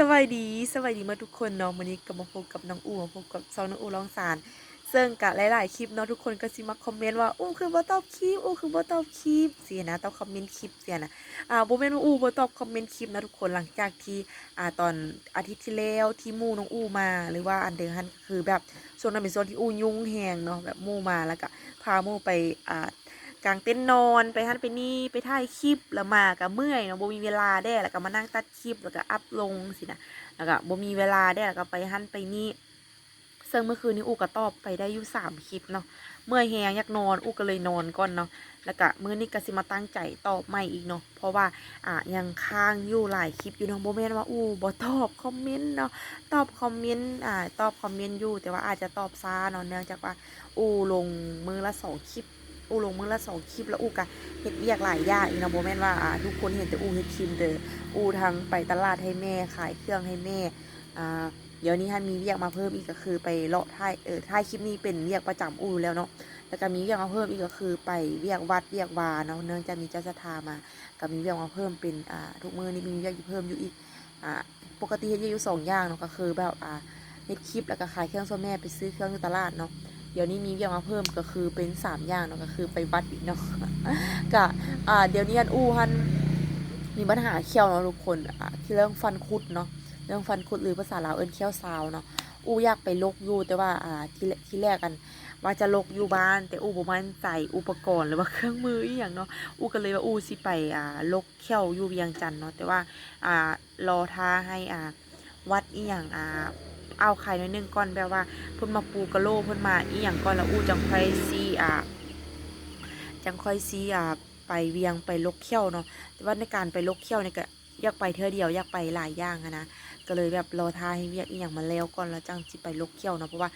สวัสดีสวัสดีมาทุกคนเนาะวันนี้ก็มาพบกับน้องอูมาพบกับซองน้องอูร้องสารซึ่งกะหลายๆคลิปเนาะทุกคนก็สิมาคอมเมนต์ว่าอู้คือบ่ตอบคลิปอู้คือบ่ตอบคลิปเสียนะตองคอมเมนต์คลิปเสียนะอ่าบ่แม่นว่าอู้บ่ตอบคอมเมนต์คลิปนะทุกคนหลังจากที่อ่าตอนอาทิตย์ที่แล้วที่มู่น้องอู้มาหรือว่าอันเดิมฮันคือแบบช่วงนั้นเป็นช่วงที่อู้ยุ่งแฮงเนาะแบบมู่มาแล้วก็พามู่ไปอ่า กางเต็นท์นอนไปฮันไปนี่ไปถ่ายคลิปแล้วมาก็เมื่อยเนาะบ่มีเวลาได้แล้วก็มานั่งตัดคลิปแล้วก็อัพลงสินะแล้วก็บ่มีเวลาได้แล้วก็ไปหันไปนี่ซึ่งเมื่อคืนนี้อูก็ตอบไปได้อยู่สามคลิปเนาะเมื่อยแฮงอยากนอนอูก็เลยนอนก่อนเนาะแล้วก็มื้อนี้ก็สิมาตั้งใจตอบใหม่อีกเนาะเพราะว่าอะยังค้างอยู่หลายคลิปอยู่เนาะบ่แม่นว่าอูบ่ตอบคอมเมนต์เนาะตอบคอมเมนต์อ่าตอบคอมเมนต์อยู่แต่ว่าอาจจะตอบช้าเนาะเนื่องจากว่าอูลงมือละสองคลิป อูลงมือละสองคลิปแล้วอูก็เฮ็ดเวียกหลายอย่างอีกนะบ่แม่นว่าอ่าทุกคนเห็นแต่อูเฮ็ดคลิปเด้ออูทั้งไปตลาดให้แม่ขายเครื่องให้แม่อ่าเดี๋ยวนี้ท่านมีเวียกมาเพิ่มอีกก็คือไปเลาะท้ายเออท้ายคลิปนี้เป็นเวียกประจำอูอยู่แล้วเนาะแล้วก็มีเวียกมาเพิ่มอีกก็คือไปเวียกวัดเวียกวาเนาะเนื่องจากมีเจ้าสถามาก็มีเวียกมาเพิ่มเป็นอ่าทุกมื้อนี้มีเวียกอยู่เพิ่มอยู่อีกอ่าปกติเฮ็ดอยู่สองอย่างเนาะก็คือแบบอ่าเฮ็ดคลิปแล้วก็ขายเครื่องซ่แม่ไปซื้อเครื่องที่ตลาดเนาะ เดี๋ยวนี้มีเวียกมาเพิ่มก็คือเป็นสามอย่างเนาะก็คือไปวัดอีกเนาะก็อ่าเดี๋ยวนี้อันอู้ฮันมีปัญหาเขี้ยวเนาะทุกคนอ่าที่เรื่องฟันคุดเนาะเรื่องฟันคุดหรือภาษาลาวเอิ้นเขี้ยวซาวเนาะอู้อยากไปลกอยู่แต่ว่าอ่าที่แรที่แรกกันว่าจะลกอยู่บ้าน แต่อู้บ่มั่นใจอุปกรณ์หรือว่าเครื่องมืออีหยังเนาะอู้ก็เลยว่าอู้สิไปอ่าลกเขี้ยวอยู่เวียงจันทน์เนาะแต่ว่าอ่ารอท่าให้อ่าวัดอีหยังอ่า เอาไข่หน่อยนึงก่อนแบบว่าเพิ่นมาปูกระโลเพิ่นมาอีหยังก่อนแล้วอู้จังค่อยสิอ่าจังค่อยสิอ่าไปเวียงไปลกเขี้ยวเนาะแต่ว่าในการไปลกเขี้ยวนี่ก็อยากไปเทื่อเดียวอยากไปหลายอย่างอะนะก็เลยแบบรอท่าให้เวียกอีหยังมันแล้วก่อนแล้วจังสิไปลกเขี้ยวเนาะเพราะว่า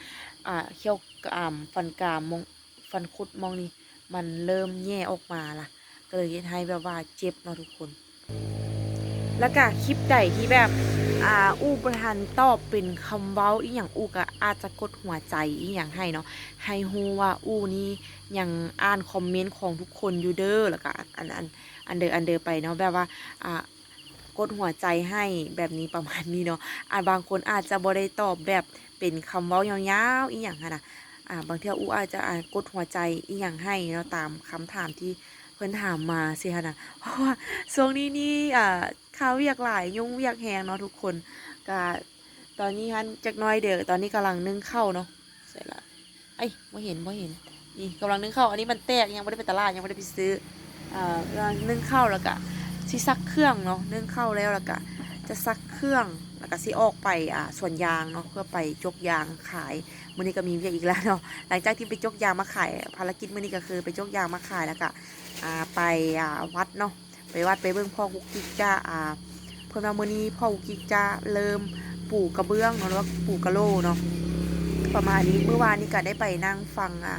อ่าเขี้ยวกรามฟันกรามมองฟันคุดมองนี่มันเริ่มแย่ออกมาล่ะ ก็เลยให้แบบว่าเจ็บเนาะทุกคน แล้วก็คลิปใดที่แบบ อ่าอู้บ่ทันตอบเป็นคำเว้าอีหยังอู้ก็อาจจะกดหัวใจอีหยังให้เนาะให้ฮู้ว่าอู้นี่ยังอ่านคอมเมนต์ของทุกคนอยู่เด้อแล้วก็อันอันอันเดออันเดอไปเนาะแบบว่าอ่ากดหัวใจให้แบบนี้ประมาณนี้เนาะอ่าบางคนอาจจะบ่ได้ตอบแบบเป็นคำเว้ายาวๆอีหยังหั้นน่ะอ่าบางเทื่ออู้อาจจะอ่ากดหัวใจอีหยังให้เนาะตามคำถามที่เพิ่นถามมาสิหั้นะเพราะว่าช่วงนี้นี่อ่า ข่าวเวียกหลายยุ่งเวียกแฮงเนาะทุกคนก็ตอนนี้หั้นจักน่อยเด้อตอนนี้กำลังนึ่งข้าวเนาะใส่ละเอ้ยบ่เห็นบ่เห็นนี่กำลังนึ่งข้าวอันนี้มันแตกยังบ่ได้ไปตลาดยังบ่ได้ไปซื้ออ่ากำลังนึ่งข้าวแล้วก็สิซักเครื่องเนาะนึ่งข้าวแล้วแล้วก็จะซักเครื่องแล้วก็สิออกไปอ่าสวนยางเนาะเพื่อไปจกยางขายมื้อนี้ก็มีเวียกอีกแล้วเนาะหลังจากที่ไปจกยางมาขายภารกิจมื้อนี้ก็คือไปจกยางมาขายแล้วก็อ่าไปอ่าวัดเนาะ ไปวัดไปเบิ่งพ่อกุกกิ๊กจ้าอ่าเพิ่นว่ามื้อนี้พ่อกุกกิ๊กจะเริ่มปลูกกระเบื้องเนาะหรือว่าปลูกกระโลเนาะประมาณนี้เมื่อวานนี้ก็ได้ไปนั่งฟังอ่า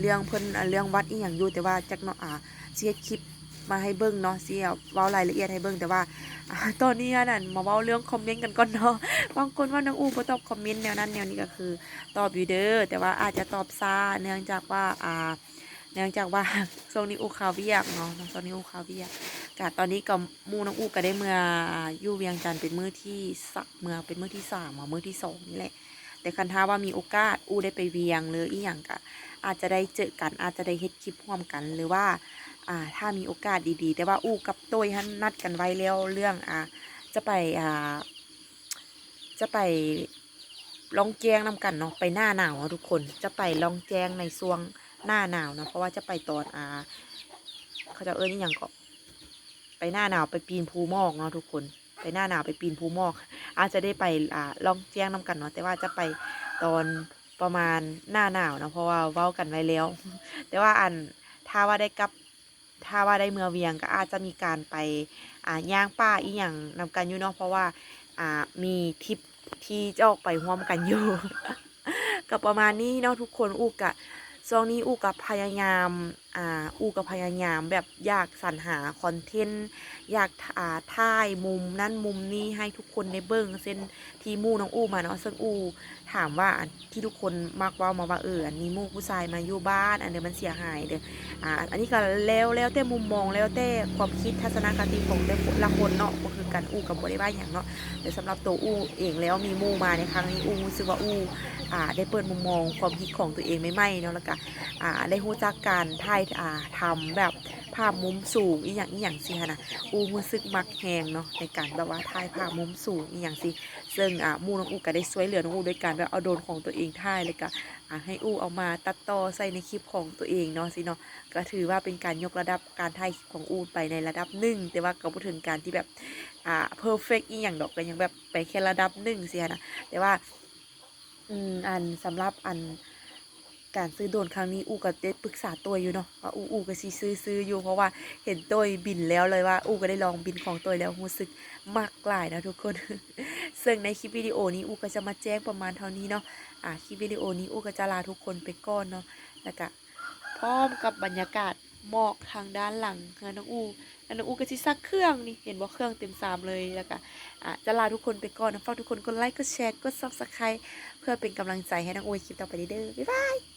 เรื่องเพิ่นอ่าเรื่องวัดอีหยังอยู่แต่ว่าจักเนาะอ่าเฮ็ดคลิปมาให้เบิ่งเนาะเสิเอาเว้ารายละเอียดให้เบิ่งแต่ว่าตอนนี้นั่นมาเว้าเรื่องคอมเมนต์กันก่อนเนาะบางคนว่าน้องอูบ่ตอบคอมเมนต์แนวนั้นแนวนี้ก็คือตอบอยู่เด้อแต่ว่าอาจจะตอบช้าเนื่องจากว่าอ่าเนื่องจากว่าช่วงนี้อูข่าเวียกเนาะช่วงนี้อูข่าเวียก ก็ตอนนี้กับมูน้องอูก็ได้เมื่ออยู่เวียงจันทน์เป็นมือที่สักเมื่อเป็นมือที่สามอะมื้อที่สองนี่แหละ แต่คันท้าว่ามีโอกาสอูได้ไปเวียงหรืออีหยังก็อาจจะได้เจอกันอาจจะได้เฮ็ดคลิปร่วมกันหรือว่าอ่าถ้ามีโอกาสดีๆ แต่ว่าอูกับโต้ยฮันนัดกันไว้แล้วเรื่องอ่าจะไปอ่าจะไปลองแจ้งนำกันเนาะไปหน้าหนาวทุกคนจะไปลองแจ้งในช่วงหน้าหนาวนะเพราะว่าจะไปตอนอ่าเขาจะเอิ้นอย่างก็ หน้าหนาวไปปีนภูหมอกเนาะทุกคน ไปหน้าหนาวไปปีนภูหมอก อาจจะได้ไปอ่าล่องแจ้งนำกันเนาะแต่ว่าจะไปตอนประมาณหน้าหนาวนะเพราะว่าเว้ากันไว้แล้ว แต่ว่าอันถ้าว่าได้กลับถ้าว่าได้เมืองเวียงก็อาจจะมีการไปอ่าย่างป่าอีหยังนำกันอยู่เนาะเพราะว่าอ่ามีทริปที่จะออกไปร่วมกันอยู่ก็ประมาณนี้เนาะทุกคนอูกะช่วงนี้อูกะพยายาม อ่าอูก็พยายามแบบอยากสรรหาคอนเทนต์อยากอ่าถ่ายมุมนั่นมุมนี้ให้ทุกคนได้เบิ่งเส้นทีมู่น้องอูมาเนาะซึ่งอูถามว่าที่ทุกคนมักว่ามาว่าเอออันนี้มู่ผู้ชายมาอยู่บ้าน อันเดียวมันเสียหายเด้ออ่าอันนี้ก็แล้วแล้วแต่มุมมองแล้วแต่ความคิดทัศนคติของแต่ละคนเนาะก็คือการอูกับบ่ได้ว่าหยังเนาะแต่สำหรับตัวอูเองแล้วมีมู่มาในครั้งนี้อูรู้สึกว่าอูอ่าได้เปิดมุมมองความคิดของตัวเองใหม่เนาะแล้วก็อ่าได้รู้จักการถ่ายอ่าทำแบบภาพมุมสูงอีหยังอีหยังสิฮะนะอูรู้สึกมักแฮงเนาะในการแบบว่าถ่ายภาพมุมสูงอีหยังสิซึ่งอ่ามูน้องอูก็ได้ช่วยเหลือน้องอูด้วยการแบบเอาโดนของตัวเองถ่ายเลยก็อ่าให้อูเอามาตัดต่อใส่ในคลิปของตัวเองเนาะสิเนาะก็ถือว่าเป็นการยกระดับการถ่ายคลิปของอูไปในระดับหนึ่งแต่ว่าก็บ่ถึงการที่แบบอ่าเพอร์เฟกอีหยังดอกก็ยังแบบไปแค่ระดับหนึ่งสิฮะนะแต่ว่าอืมอันสำหรับอัน การซื้อโดนครั้งนี้อูก็ได้ปรึกษาตัวอยู่เนาะว่าอูอูก็สิซื้อซื้ออยู่เพราะว่าเห็นตัวบินแล้วเลยว่าอูก็ได้ลองบินของตัวแล้วรู้สึกมากหลายนะทุกคน ซึ่งในคลิปวิดีโอนี้อูก็จะมาแจ้งประมาณเท่านี้เนาะอ่าคลิปวิดีโอนี้อูก็จะลาทุกคนไปก่อนเนาะแล้วก็พร้อมกับบรรยากาศหมอกทางด้านหลังเฮือน้องอูน้องอูก็สิซักเครื่องนี่เห็นบ่เครื่องเต็มสามเลยแล้วก็อ่าจะลาทุกคนไปก่อนนะฝากทุกคนกดไลค์กดแชร์กด Subscribe เพื่อเป็นกำลังใจให้น้องอูคลิปต่อไปเด้อบ๊ายบาย